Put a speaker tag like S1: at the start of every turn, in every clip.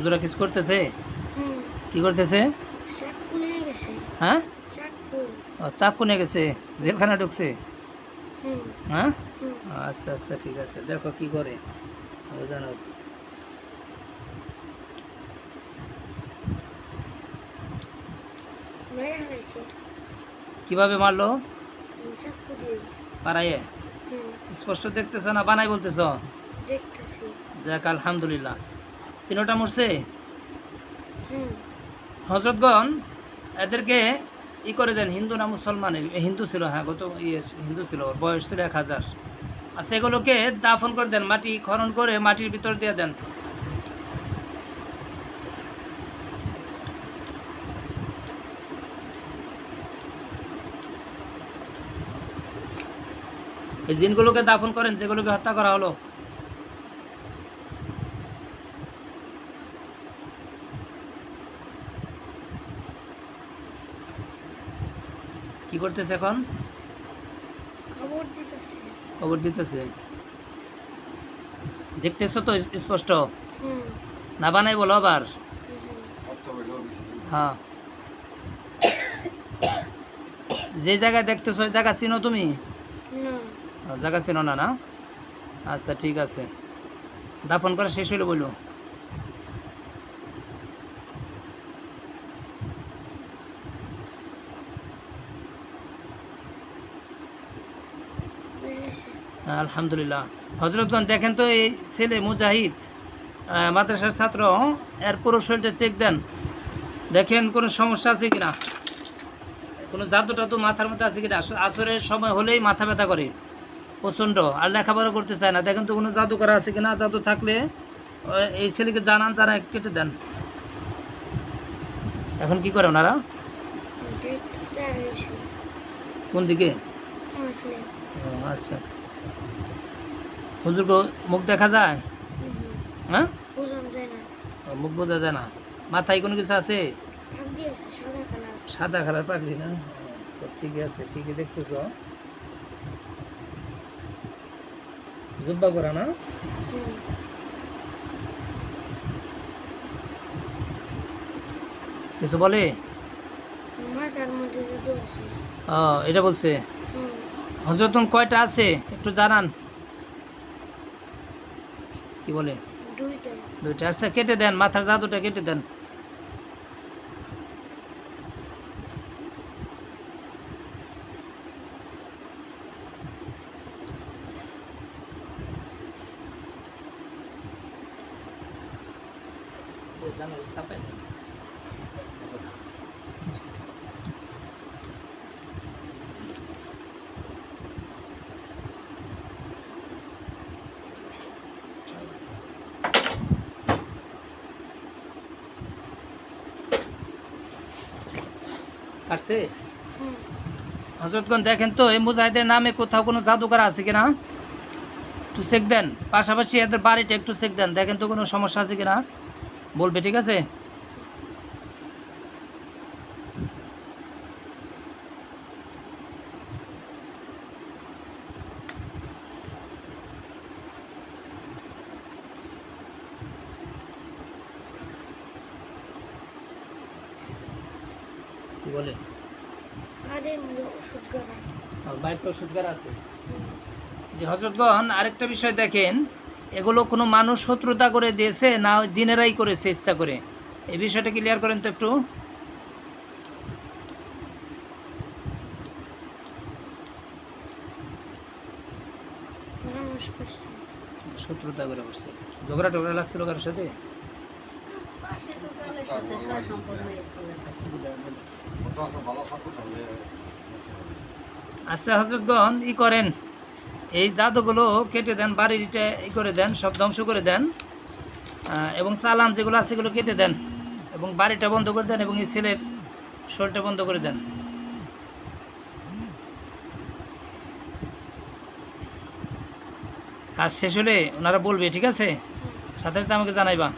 S1: হুজুরা কিছু করতেছে? কি করতেছে? হ্যাঁ? ও চাপ কোনে গেছে জেলখানা ঢুকছে? হ্যাঁ? আচ্ছা আচ্ছা ঠিক আছে দেখো কি করে। বোঝানো কীভাবে মারলো?
S2: হুম
S1: স্পষ্ট দেখতেছ না? বানাই বলতেছ?
S2: দেখতেছি।
S1: যাক আলহামদুলিল্লাহ। তিনোটা মরছে? হজরতগণ এদেরকে ই করে দেন হিন্দু না মুসলমান? হিন্দু ছিল হ্যাঁ গত ইয়ে হিন্দু ছিল বয়স ছিল এক হাজার। আর সেগুলোকে দাফন করে দেন মাটি খনন করে মাটির ভিতর দিয়ে দেন। এই জিনগুলোকে দাফন করেন যেগুলোকে হত্যা করা হলো। কি করতেছে এখন?
S2: খবর দিতেছে।
S1: দেখতেছো তো স্পষ্ট? না বানাই বলো আবার। হ্যাঁ। যে জায়গায় দেখতেছো ওই জায়গা চিনো তুমি? জায়গা চিনো না না? আচ্ছা ঠিক আছে। দাফন করা শেষ হইল বলল আলহামদুলিল্লাহ। হজরতগঞ্জ দেখেন তো এই ছেলে মুজাহিদ মাদ্রাসার ছাত্র এর পুরো শরীরটা চেক দেন। দেখেন কোনো সমস্যা আছে কিনা? কোনো জাদু টাদু মাথার মধ্যে আছে কিনা? আসরের সময় হলেই মাথা ব্যথা করে। প্রচণ্ড। আর লেখাপড়া করতে চায় না। দেখেন তো কোনো জাদু করা আছে কিনা? জাদু থাকলে এই ছেলেকে জানান তারা কেটে দেন। এখন কি করে ওনারা? কোন দিকে? আচ্ছা। মুখ দেখা যায়? হ্যাঁ? মুখ বোঝা যায় না। মাথায় কোনো কিছু আছে?
S2: সাদা কালার।
S1: পাগড়ি না? আচ্ছা, ঠিক আছে ঠিকই দেখতেছ। জুব্বা করা না? কিছু বলে? এটা বলছে? হজরতন কয়টা আছে? একটু জানান। কি বলে?
S2: দুইটা।
S1: দুইটা আচ্ছা কেটে দেন মাথার জাদুটা কেটে দেন। জানালা চাপাই দেন। কাটছে
S2: হুম।
S1: হজরতগঞ্জ দেখেন তো এই মুজাহিদের নামে কোথাও কোনো জাদুঘর আছে কিনা? একটু চেক দেন। পাশাপাশি এদের বাড়িটা একটু চেক দেন। দেখেন তো কোনো সমস্যা আছে কিনা? বলবে ঠিক আছে? কি বলে?
S2: আরে
S1: বাড়িতে আছে? যে হজরতগণ আরেকটা বিষয় দেখেন এগুলো কোনো মানুষ শত্রুতা করে দিয়েছে না জিনেরাই করেছে ইচ্ছা করে? এই বিষয়টা ক্লিয়ার করেন তো একটু। শত্রুতা করে করছে ঝগড়া টগড়া লাগছিল কারোর সাথে? আচ্ছা হজরতগণ ই করেন। এই জাদুগুলো কেটে দেন বাড়ির বাড়িটা ই করে দেন, সব ধ্বংস করে দেন এবং চালান যেগুলো আছে সেগুলো কেটে দেন, এবং বাড়িটা বন্ধ করে দেন, এবং এই ছেলের শরীরটা বন্ধ করে দেন। কাজ শেষ হলে ওনারা বলবে, ঠিক আছে? সাথে সাথে আমাকে জানাইবা।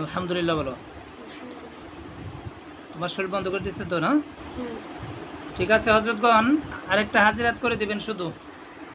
S1: আলহামদুলিল্লাহ বলো। তোমার শরীর বন্ধ করে দিচ্ছে তো না? ঠিক আছে হজরতগণ আরেকটা হাজিরাত করে দিবেন শুধু।